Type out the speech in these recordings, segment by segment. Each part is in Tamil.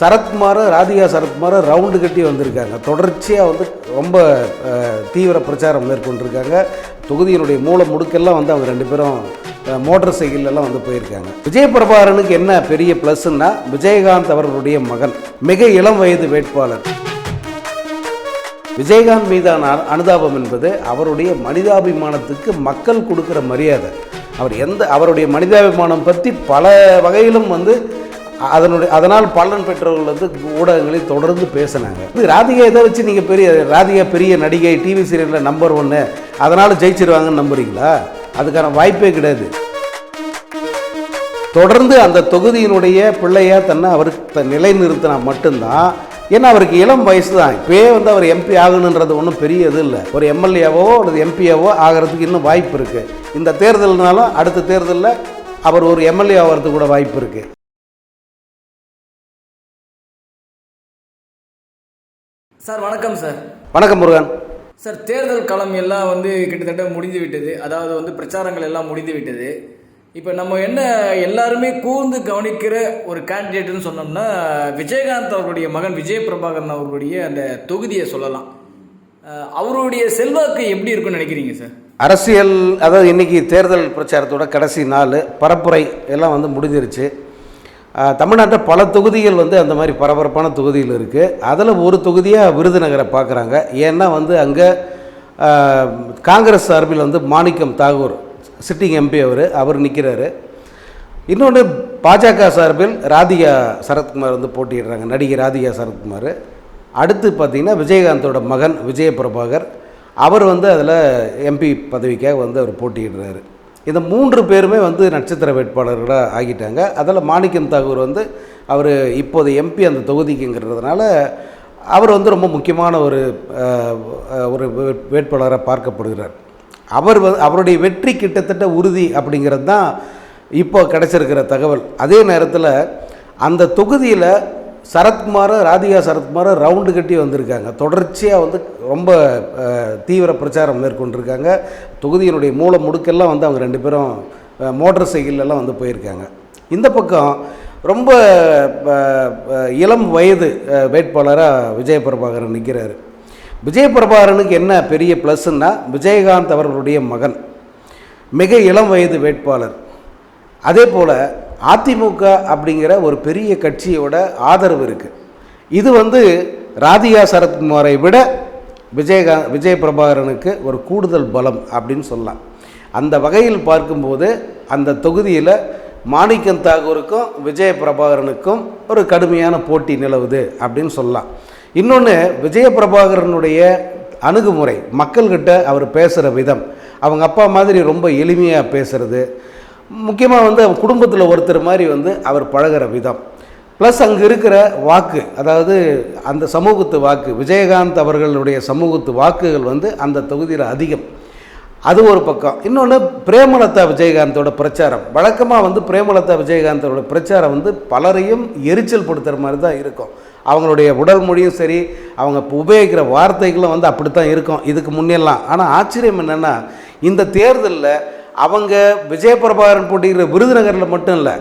சரத்குமார் ராதிகா சரத்குமார் ரவுண்டு கட்டி வந்திருக்காங்க. தொடர்ச்சியாக வந்து ரொம்ப தீவிர பிரச்சாரம் மேற்கொண்டிருக்காங்க. தொகுதியினுடைய மூல முடுக்கெல்லாம் வந்து அவங்க ரெண்டு பேரும் மோட்டர் மோட்டார் சைக்கிள் எல்லாம் வந்து போயிருக்காங்க. விஜய பிரபாகரனுக்கு என்ன பெரிய ப்ளஸ்ன்னா விஜயகாந்த் அவர்களுடைய மகன் மிக இளம் வயது வேட்பாளர். விஜயகாந்த் மீதான அனுதாபம் என்பது அவருடைய மனிதாபிமானத்துக்கு மக்கள் கொடுக்குற மரியாதை. அவர் எந்த அவருடைய மனிதாபிமானம் பற்றி பல வகையிலும் வந்து அதனுடைய அதனால் பலன் பெற்றவர்கள் வந்து ஊடகங்களில் தொடர்ந்து பேசினாங்க. இது ராதிகா இதை வச்சு நீங்கள் பெரிய ராதிகா பெரிய நடிகை டிவி சீரியலில் நம்பர் ஒன்று அதனால் ஜெயிச்சிருவாங்கன்னு நம்புறீங்களா? அதுக்கான வாய்ப்பே கிடையாது. தொடர்ந்து அந்த தொகுதியினுடைய பிள்ளையாக தன்னை அவர் த- நிலைநிறுத்தினா மட்டும்தான். ஏன்னா அவருக்கு இளம் வயசு தான் இப்போயே வந்து அவர் எம்பி ஆகணுன்றது ஒன்றும் பெரிய இது இல்லை. ஒரு எம்எல்ஏவோ அல்லது எம்பியாவோ ஆகிறதுக்கு இன்னும் வாய்ப்பு இருக்குது இந்த தேர்தல்னாலும் அடுத்த தேர்தலில் அவர் ஒரு எம்எல்ஏ ஆகிறதுக்கு கூட வாய்ப்பு இருக்குது சார் வணக்கம் சார். வணக்கம் முருகன். சார் தேர்தல் களம் எல்லாம் வந்து கிட்டத்தட்ட முடிந்து விட்டது. அதாவது வந்து பிரச்சாரங்கள் எல்லாம் முடிந்து விட்டது. இப்போ நம்ம என்ன எல்லாருமே கூர்ந்து கவனிக்கிற ஒரு கேண்டிடேட்னு சொன்னோம்னா விஜயகாந்த் அவர்களுடைய மகன் விஜய் பிரபாகரன் அவர்களுடைய அந்த தொகுதியை சொல்லலாம். அவருடைய செல்வாக்கு எப்படி இருக்கும்னு நினைக்கிறீங்க சார்? அரசியல் அதாவது இன்னைக்கு தேர்தல் பிரச்சாரத்தோட கடைசி நாள் பரப்புரை எல்லாம் வந்து முடிஞ்சிருச்சு. தமிழ்நாட்டில் பல தொகுதிகள் வந்து அந்த மாதிரி பரபரப்பான தொகுதியில் இருக்குது அதில் ஒரு தொகுதியாக விருதுநகரை பார்க்குறாங்க ஏன்னா வந்து அங்கே காங்கிரஸ் சார்பில் வந்து மாணிக்கம் தாகூர் சிட்டிங் எம்பி அவர் அவர் நிற்கிறாரு இன்னொன்று பாஜக சார்பில் ராதிகா சரத்குமார் வந்து போட்டியிடுறாங்க நடிகை ராதிகா சரத்குமார். அடுத்து பார்த்தீங்கன்னா விஜயகாந்தோட மகன் விஜய பிரபாகர் அவர் வந்து அதில் எம்பி பதவிக்காக வந்து அவர் போட்டியிடுறாரு. இந்த மூன்று பேருமே வந்து நட்சத்திர வேட்பாளர்களாக ஆகிட்டாங்க. அதில் மாணிக்கம் தாகூர் வந்து அவர் இப்போது எம்பி அந்த தொகுதிக்குங்கிறதுனால அவர் வந்து ரொம்ப முக்கியமான ஒரு ஒரு வேட்பாளராக பார்க்கப்படுகிறார். அவர் வந்து அவருடைய வெற்றி கிட்டத்தட்ட உறுதி அப்படிங்கிறது தான் இப்போ கிடச்சிருக்கிற தகவல். அதே நேரத்தில் அந்த தொகுதியில் சரத்குமார் ராதிகா சரத்குமார் ரவுண்டு கட்டி வந்திருக்காங்க. தொடர்ச்சியாக வந்து ரொம்ப தீவிர பிரச்சாரம் மேற்கொண்டிருக்காங்க. தொகுதியினுடைய மூல முடுக்கெல்லாம் வந்து அவங்க ரெண்டு பேரும் மோட்டார் சைக்கிள் எல்லாம் வந்து போயிருக்காங்க. இந்த பக்கம் ரொம்ப இளம் வயது வேட்பாளராக விஜய பிரபாகரன் நிற்கிறாரு விஜய பிரபாகரனுக்கு என்ன பெரிய ப்ளஸ்ன்னா விஜயகாந்த் அவர்களுடைய மகன். மிக இளம் வயது வேட்பாளர். அதே போல் அதிமுக அப்படிங்கிற ஒரு பெரிய கட்சியோட ஆதரவு இருக்குது இது வந்து ராதிகா சரத்குமாரை விட விஜயகா விஜய பிரபாகரனுக்கு ஒரு கூடுதல் பலம் அப்படின்னு சொல்லலாம். அந்த வகையில் பார்க்கும்போது அந்த தொகுதியில் மாணிக்கம் தாகூருக்கும் விஜய பிரபாகரனுக்கும் ஒரு கடுமையான போட்டி நிலவுது அப்படின்னு சொல்லலாம். இன்னொன்று விஜய பிரபாகரனுடைய அணுகுமுறை மக்கள்கிட்ட அவர் பேசுகிற விதம் அவங்க அப்பா மாதிரி ரொம்ப எளிமையாக பேசுகிறது முக்கியமாக வந்து குடும்பத்தில் ஒருத்தர் மாதிரி வந்து அவர் பழகுற விதம். ப்ளஸ் அங்கே இருக்கிற வாக்கு அதாவது அந்த சமூகத்து வாக்கு விஜயகாந்த் அவர்களுடைய சமூகத்து வாக்குகள் வந்து அந்த தொகுதியில் அதிகம். அது ஒரு பக்கம். இன்னொன்று பிரேமலதா விஜயகாந்தோட பிரச்சாரம். வழக்கமாக வந்து பிரேமலதா விஜயகாந்தோட பிரச்சாரம் வந்து பலரையும் எரிச்சல் படுத்துகிற மாதிரி தான் இருக்கும். அவங்களுடைய உடல் மொழியும் சரி அவங்க உபயோகிக்கிற வார்த்தைகளும் வந்து அப்படி தான் இருக்கும். இதுக்கு முன்னெல்லாம். ஆனால் ஆச்சரியம் என்னென்னா இந்த தேர்தலில் அவங்க விஜயபிரபாகரன் போட்டிக்கிற விருதுநகரில் மட்டும் இல்லை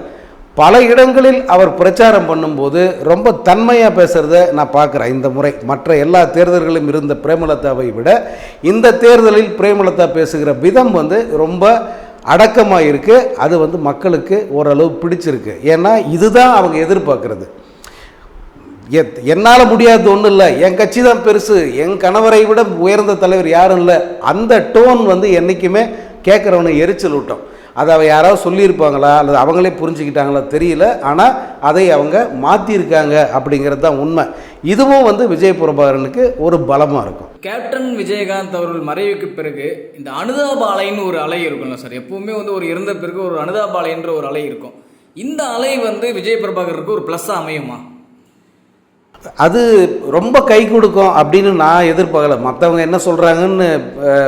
பல இடங்களில் அவர் பிரச்சாரம் பண்ணும்போது ரொம்ப தன்மையாக பேசுகிறத நான் பார்க்குறேன். இந்த முறை மற்ற எல்லா தேர்தல்களிலும் இருந்த பிரேமலதாவை விட இந்த தேர்தலில் பிரேமலதா பேசுகிற விதம் வந்து ரொம்ப அடக்கமாக இருக்குது அது வந்து மக்களுக்கு ஓரளவு பிடிச்சிருக்கு. ஏன்னா இதுதான் அவங்க எதிர்பார்க்குறது. எத்- என்னால் முடியாதது ஒன்றும் இல்லை. என் கட்சி தான் பெருசு. என் கணவரை விட உயர்ந்த தலைவர் யாரும் இல்லை. அந்த டோன் வந்து என்றைக்குமே கேட்குறவனை எரிச்சல் விட்டோம் அதை அவ யாராவது சொல்லியிருப்பாங்களா? அல்லது அவங்களே புரிஞ்சுக்கிட்டாங்களா? தெரியல. ஆனால் அதை அவங்க மாற்றியிருக்காங்க அப்படிங்கிறது தான் உண்மை. இதுவும் வந்து விஜய் பிரபாகரனுக்கு ஒரு பலமாக இருக்கும். கேப்டன் விஜயகாந்த் அவர்கள் மறைவுக்கு பிறகு இந்த அனுதாப அலைன்னு ஒரு அலை இருக்கும்ல சார். எப்பவுமே வந்து ஒரு இறந்த பிறகு ஒரு அனுதாப அலைன்ற ஒரு அலை இருக்கும். இந்த அலை வந்து விஜய் பிரபாகருக்கு ஒரு ப்ளஸ்ஸாக அமையுமா? அது ரொம்ப கை கொடுக்கும் அப்படின்னு நான் எதிர்பார்க்கல. மற்றவங்க என்ன சொல்கிறாங்கன்னு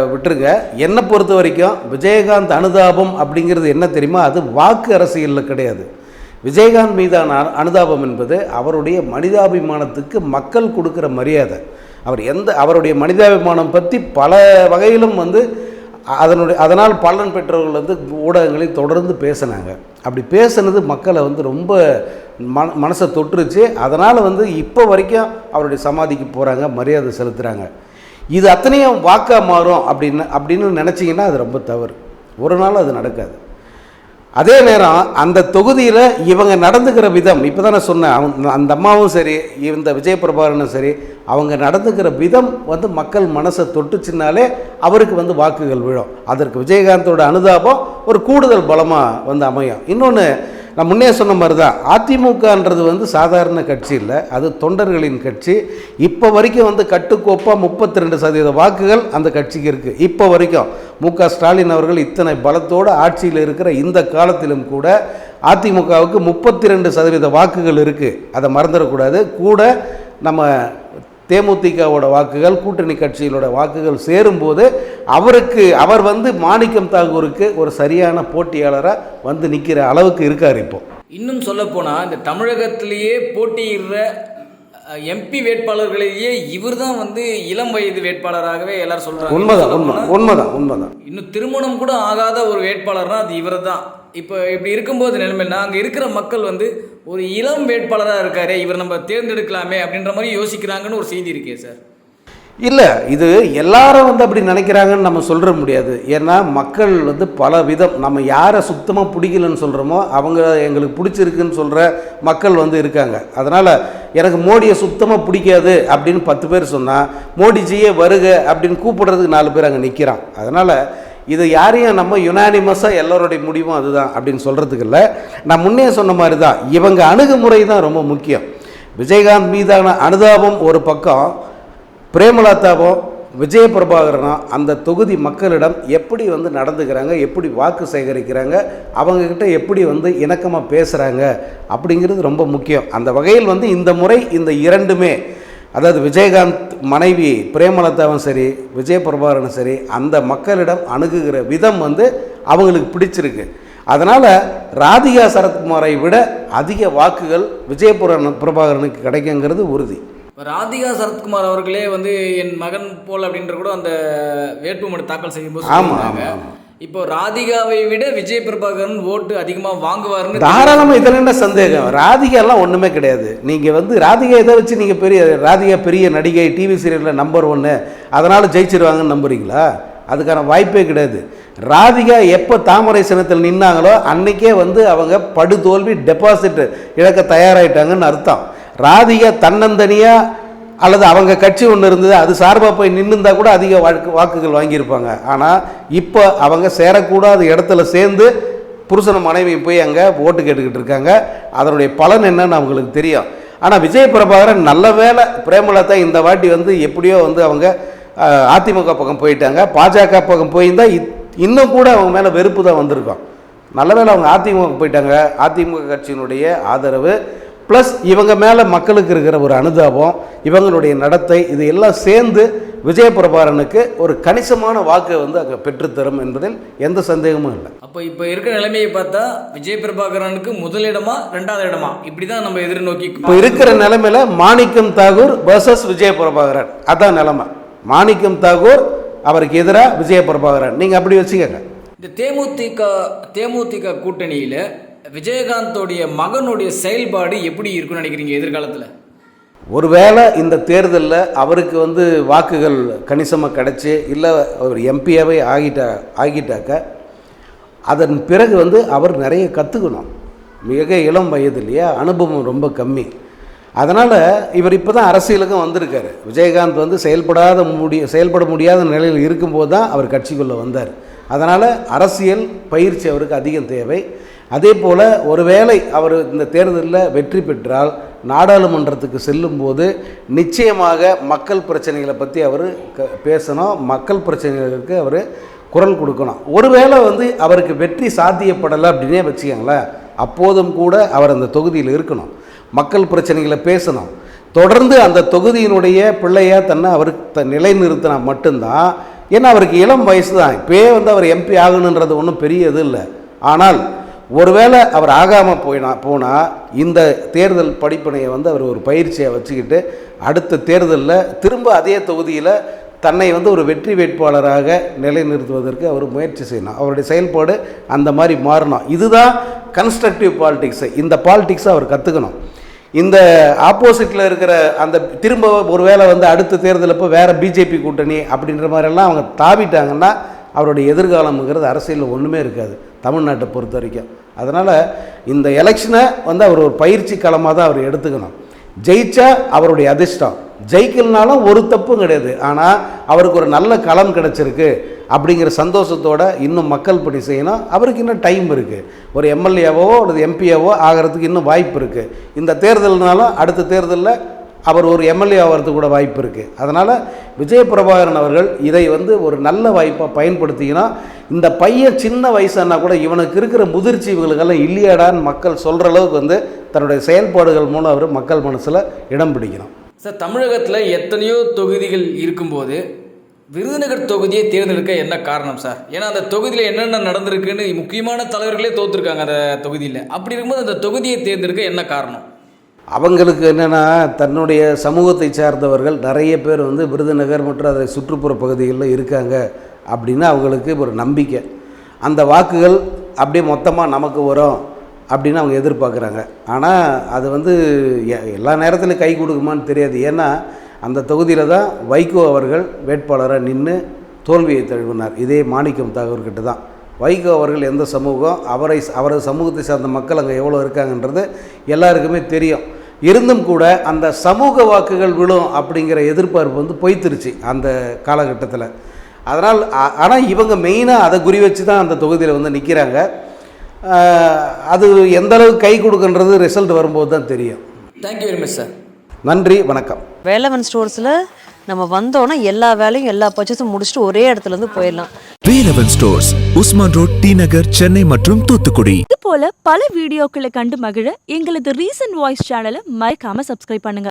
விட்டுருங்க. என்னை பொறுத்த வரைக்கும் விஜயகாந்த் அனுதாபம் அப்படிங்கிறது என்ன தெரியுமா? அது வாக்கு அரசியலில் கிடையாது. விஜயகாந்த் மீதான அனு- அனுதாபம் என்பது அவருடைய மனிதாபிமானத்துக்கு மக்கள் கொடுக்குற மரியாதை. அவர் எந்த அவருடைய மனிதாபிமானம் பற்றி பல வகையிலும் வந்து அதனுடைய அதனால் பலன் பெற்றவர்கள் வந்து ஊடகங்களில் தொடர்ந்து பேசினாங்க. அப்படி பேசுனது மக்களை வந்து ரொம்ப மன மனசை தொட்டுருச்சு. அதனால் வந்து இப்போ வரைக்கும் அவருடைய சமாதிக்கு போகிறாங்க மரியாதை செலுத்துகிறாங்க இது அத்தனையும் வாக்காக மாறும் அப்படின்னு அப்படின்னு நினச்சிங்கன்னா அது ரொம்ப தவறு. ஒரு நாள் அது நடக்காது. அதே நேரம் அந்த தொகுதியில் இவங்க நடந்துக்கிற விதம் இப்போ தான் நான் சொன்னேன் அவங்க அந்த அம்மாவும் சரி இந்த விஜய் பிரபாகரனும் சரி அவங்க நடந்துக்கிற விதம் வந்து மக்கள் மனசை தொட்டுச்சுனாலே அவருக்கு வந்து வாக்குகள் விழும். அதற்கு விஜயகாந்தோட அனுதாபம் ஒரு கூடுதல் பலமாக வந்து அமையும். இன்னொன்று நான் முன்னே சொன்ன மாதிரி தான் அதிமுகன்றது வந்து சாதாரண கட்சி இல்லை அது தொண்டர்களின் கட்சி. இப்போ வரைக்கும் வந்து கட்டுக்கோப்பாக முப்பத்தி ரெண்டு சதவீத வாக்குகள் அந்த கட்சிக்கு இருக்குது இப்போ வரைக்கும் மு க ஸ்டாலின் அவர்கள் இத்தனை பலத்தோடு ஆட்சியில் இருக்கிற இந்த காலத்திலும் கூட அதிமுகவுக்கு முப்பத்தி ரெண்டு சதவீத வாக்குகள் இருக்குது அதை மறந்துடக்கூடாது. கூட நம்ம தேமுதிகவோட வாக்குகள் கூட்டணி கட்சிகளோட வாக்குகள் சேரும்போது அவருக்கு அவர் வந்து மாணிக்கம் தாகூருக்கு ஒரு சரியான போட்டியாளராக வந்து நிற்கிற அளவுக்கு இருக்கார் இப்போ. இன்னும் சொல்லப்போனால் இந்த தமிழகத்திலேயே போட்டியிடுற எம்பி வேட்பாளர்களிலேயே இவர் தான் வந்து இளம் வயது வேட்பாளராகவே எல்லாரும் சொல்றாங்க. உண்மைதான் உண்மை உண்மைதான் உண்மைதான். இன்னும் திருமணம் கூட ஆகாத ஒரு வேட்பாளர்னா அது இவர் தான் இப்போ இப்படி இருக்கும்போது நிலைமைன்னா அங்கே இருக்கிற மக்கள் வந்து ஒரு இளம் வேட்பாளராக இருக்காரு இவர் நம்ம தேர்ந்தெடுக்கலாமே அப்படின்ற மாதிரி யோசிக்கிறாங்கன்னு ஒரு செய்தி இருக்கே சார். இல்லை இது எல்லாரும் வந்து அப்படி நினைக்கிறாங்கன்னு நம்ம சொல்கிற முடியாது. ஏன்னா மக்கள் வந்து பல விதம் நம்ம யாரை சுத்தமாக பிடிக்கலன்னு சொல்கிறோமோ அவங்க எங்களுக்கு பிடிச்சிருக்குன்னு சொல்கிற மக்கள் வந்து இருக்காங்க. அதனால் எனக்கு மோடியை சுத்தமாக பிடிக்காது அப்படின்னு பத்து பேர் சொன்னால் மோடிஜியே வருக அப்படின்னு கூப்பிடுறதுக்கு நாலு பேர் அங்கே நிற்கிறான் அதனால் இது யாரையும் நம்ம யுனானிமஸாக எல்லோருடைய முடிவும் அதுதான் அப்படின்னு சொல்கிறதுக்கு இல்லை. நான் முன்னே சொன்ன மாதிரி தான் இவங்க அணுகுமுறை தான் ரொம்ப முக்கியம். விஜயகாந்த் மீதான அனுதாபம் ஒரு பக்கம் பிரேமலதாவோ விஜய பிரபாகரனோ அந்த தொகுதி மக்களிடம் எப்படி வந்து நடந்துக்கிறாங்க எப்படி வாக்கு சேகரிக்கிறாங்க அவங்கக்கிட்ட எப்படி வந்து இணக்கமாக பேசுகிறாங்க அப்படிங்கிறது ரொம்ப முக்கியம். அந்த வகையில் வந்து இந்த முறை இந்த இரண்டுமே அதாவது விஜயகாந்த் மனைவி பிரேமலதாவும் சரி விஜய பிரபாகரனும் சரி அந்த மக்களிடம் அணுகுகிற விதம் வந்து அவங்களுக்கு பிடிச்சிருக்கு. அதனால் ராதிகா சரத்குமாரை விட அதிக வாக்குகள் விஜயபுர பிரபாகரனுக்கு கிடைக்குங்கிறது உறுதி. இப்போ ராதிகா சரத்குமார் அவர்களே வந்து என் மகன் போல் அப்படின்ற கூட அந்த வேட்புமனு தாக்கல் செய்யும்போது. ஆமாம் ஆமாம் இப்போ ராதிகாவை விட விஜய் பிரபாகரன் ஓட்டு அதிகமாக வாங்குவாருன்னு தாராளமாக இதில் என்ன சந்தேகம்? ராதிகாலாம் ஒன்றுமே கிடையாது. நீங்கள் வந்து ராதிகா இதை வச்சு நீங்கள் பெரிய ராதிகா பெரிய நடிகை டிவி சீரியலில் நம்பர் ஒன்று அதனால் ஜெயிச்சிருவாங்கன்னு நம்புறீங்களா? அதுக்கான வாய்ப்பே கிடையாது. ராதிகா எப்போ தாமரை சினத்தில் நின்னாங்களோ அன்னைக்கே வந்து அவங்க படுதோல்வி டெபாசிட் இழக்க தயாராகிட்டாங்கன்னு அர்த்தம். ராதிகா தன்னந்தனியாக அல்லது அவங்க கட்சி ஒன்று இருந்தது அது சார்பாக போய் நின்றுந்தா கூட அதிக வாக்கு வாக்குகள் வாங்கியிருப்பாங்க. ஆனால் இப்போ அவங்க சேரக்கூடாத இடத்துல சேர்ந்து புருஷன மனைவி போய் அங்கே ஓட்டு கேட்டுக்கிட்டு இருக்காங்க. அதனுடைய பலன் என்னன்னு அவங்களுக்கு தெரியும். ஆனால் விஜய் பிரபாகரன் நல்ல வேலை பிரேமலதா இந்த வாட்டி வந்து எப்படியோ வந்து அவங்க அதிமுக பக்கம் போயிட்டாங்க. பாஜக பக்கம் போயிருந்தால் இத்- இன்னும் கூட அவங்க மேலே வெறுப்பு தான் வந்திருக்கும். நல்ல வேலை அவங்க அதிமுக போயிட்டாங்க. அதிமுக கட்சியினுடைய ஆதரவு ப்ளஸ் இவங்க மேலே மக்களுக்கு இருக்கிற ஒரு அனுதாபம் இவங்களுடைய நடத்தை இது எல்லாம் சேர்ந்து விஜய பிரபாரனுக்கு ஒரு கணிசமான வாக்கை வந்து அங்கே பெற்றுத்தரும் என்பதில் எந்த சந்தேகமும் இல்லை. அப்போ இப்போ இருக்கிற நிலைமையை பார்த்தா விஜய் பிரபாகரனுக்கு முதலிடமா ரெண்டாவது இடமா? இப்படி தான் நம்ம எதிர்நோக்கி இப்போ இருக்கிற நிலைமையில மாணிக்கம் தாகூர் வர்சஸ் விஜய பிரபாகரன் அதான் நிலைமை. மாணிக்கம் தாகூர் அவருக்கு எதிராக விஜய பிரபாகரன் நீங்கள் அப்படி வச்சுக்கோங்க. இந்த தேமுதிக தேமுதிக கூட்டணியில் விஜயகாந்தோடைய மகனுடைய செயல்பாடு எப்படி இருக்கும்னு நினைக்கிறீங்க எதிர்காலத்தில்? ஒருவேளை இந்த தேர்தலில் அவருக்கு வந்து வாக்குகள் கணிசமாக கிடச்சி இல்லை அவர் எம்பியாவே ஆகிட்டா ஆகிட்டாக்க அதன் பிறகு வந்து அவர் நிறைய கற்றுக்கணும் மிக இளம் வயது இல்லையா? அனுபவம் ரொம்ப கம்மி. அதனால் இவர் இப்போ தான் அரசியலுக்கும் வந்திருக்காரு. விஜயகாந்த் வந்து செயல்படாத முடிய செயல்பட முடியாத நிலையில் இருக்கும்போது தான் அவர் கட்சிக்குள்ளே வந்தார். அதனால் அரசியல் பயிற்சி அவருக்கு அதிகம் தேவை. அதே போல் ஒருவேளை அவர் இந்த தேர்தலில் வெற்றி பெற்றால் நாடாளுமன்றத்துக்கு செல்லும்போது நிச்சயமாக மக்கள் பிரச்சனைகளை பற்றி அவர் க பேசணும். மக்கள் பிரச்சனைகளுக்கு அவர் குரல் கொடுக்கணும். ஒருவேளை வந்து அவருக்கு வெற்றி சாத்தியப்படலை அப்படின்னே வச்சுக்கோங்களேன் அப்போதும் கூட அவர் அந்த தொகுதியில் இருக்கணும். மக்கள் பிரச்சனைகளை பேசணும். தொடர்ந்து அந்த தொகுதியினுடைய பிள்ளையாக தன்னை அவர் த நிலைநிறுத்தினா மட்டும்தான் ஏன்னா அவருக்கு இளம் வயசு தான். இப்போயே வந்து அவர் எம்பி ஆகணுன்றது ஒன்றும் பெரிய இது இல்லை. ஆனால் ஒருவேளை அவர் ஆகாமல் போயினா போனால் இந்த தேர்தல் படிப்பினையை வந்து அவர் ஒரு பயிற்சியை வச்சுக்கிட்டு அடுத்த தேர்தலில் திரும்ப அதே தொகுதியில் தன்னை வந்து ஒரு வெற்றி வேட்பாளராக நிலைநிறுத்துவதற்கு அவர் முயற்சி செய்யணும். அவருடைய செயல்பாடு அந்த மாதிரி மாறணும். இதுதான் கன்ஸ்ட்ரக்டிவ் பாலிடிக்ஸு இந்த பாலிடிக்ஸை அவர் கற்றுக்கணும் இந்த ஆப்போசிட்டில் இருக்கிற அந்த திரும்ப ஒருவேளை வந்து அடுத்த தேர்தலப்போ வேறு பிஜேபி கூட்டணி அப்படின்ற மாதிரிலாம் அவங்க தாவிட்டாங்கன்னா அவருடைய எதிர்காலம்ங்கிறது அரசியலில் ஒன்றுமே இருக்காது தமிழ்நாட்டை பொறுத்த வரைக்கும். அதனால் இந்த எலெக்ஷனை வந்து அவர் ஒரு பயிற்சி களமாக தான் அவர் எடுத்துக்கணும். ஜெயிச்சா அவருடைய அதிர்ஷ்டம். ஜெயிக்கலனாலும் ஒரு தப்பும் கிடையாது. ஆனால் அவருக்கு ஒரு நல்ல களம் கிடச்சிருக்கு அப்படிங்கிற சந்தோஷத்தோட இன்னும் மக்கள் பணி செய்யணும். அவருக்கு இன்னும் டைம் இருக்குது ஒரு எம்எல்ஏவோ அல்லது எம்பியாவோ ஆகிறதுக்கு இன்னும் வாய்ப்பு இருக்குது இந்த தேர்தல்னாலும் அடுத்த தேர்தலில் அவர் ஒரு எம்எல்ஏ ஆகிறது கூட வாய்ப்பு இருக்குது அதனால் விஜய பிரபாகரன் அவர்கள் இதை வந்து ஒரு நல்ல வாய்ப்பாக பயன்படுத்திங்கன்னா இந்த பையன் சின்ன வயசானா கூட இவனுக்கு இருக்கிற முதிர்ச்சி இவங்களுக்கெல்லாம் இல்லையாடான்னு மக்கள் சொல்கிற அளவுக்கு வந்து தன்னுடைய செயல்பாடுகள் மூலம் அவர் மக்கள் மனசில் இடம் பிடிக்கணும். சார் தமிழகத்தில் எத்தனையோ தொகுதிகள் இருக்கும்போது விருதுநகர் தொகுதியை தேர்ந்தெடுக்க என்ன காரணம் சார்? ஏன்னா அந்த தொகுதியில் என்னென்ன நடந்திருக்குன்னு முக்கியமான தலைவர்களே தோத்துருக்காங்க அந்த தொகுதியில். அப்படி இருக்கும்போது அந்த தொகுதியை தேர்ந்தெடுக்க என்ன காரணம்? அவங்களுக்கு என்னென்னா தன்னுடைய சமூகத்தை சார்ந்தவர்கள் நிறைய பேர் வந்து விருதுநகர் மற்றும் அதை சுற்றுப்புற பகுதிகளில் இருக்காங்க அப்படின்னு அவங்களுக்கு ஒரு நம்பிக்கை. அந்த வாக்குகள் அப்படியே மொத்தமாக நமக்கு வரும் அப்படின்னு அவங்க எதிர்பார்க்குறாங்க. ஆனால் அது வந்து எ- எல்லா நேரத்திலையும் கை கொடுக்குமான்னு தெரியாது. ஏன்னா அந்த தொகுதியில் தான் வைகோ அவர்கள் வேட்பாளராக நின்று தோல்வியை தழுவினார். இதே மாணிக்கம் தகவல்கிட்ட தான். வைகோ அவர்கள் எந்த சமூகம் அவரை அவரது சமூகத்தை சார்ந்த மக்கள் அங்கே எவ்வளோ இருக்காங்கன்றது எல்லாருக்குமே தெரியும். இருந்தும் கூட அந்த சமூக வாக்குகள் விழும் அப்படிங்கிற எதிர்பார்ப்பு வந்து பொய்த்துருச்சு அந்த காலகட்டத்தில். அதனால் ஆனால் இவங்க மெயினாக அதை குறி வச்சு தான் அந்த தொகுதியில் வந்து நிற்கிறாங்க அது எந்த அளவுக்கு கை கொடுக்குன்றது ரிசல்ட் வரும்போது தான் தெரியும். தேங்க்யூ வெரி மச் சார் நன்றி வணக்கம். வேலவன் ஸ்டோர்ஸில் நம்ம வந்தோன்னா எல்லா வேலையும் எல்லா பர்ச்சேஸும் முடிச்சுட்டு ஒரே இடத்துல இருந்து போயிடலாம். Velavan stores Usman road T Nagar Chennai மற்றும் தூத்துக்குடி. இது போல பல வீடியோக்களை கண்டு மகிழ எங்களது ரீசன்ட் வாய்ஸ் சேனலை மறக்காம சப்ஸ்கிரைப் பண்ணுங்க.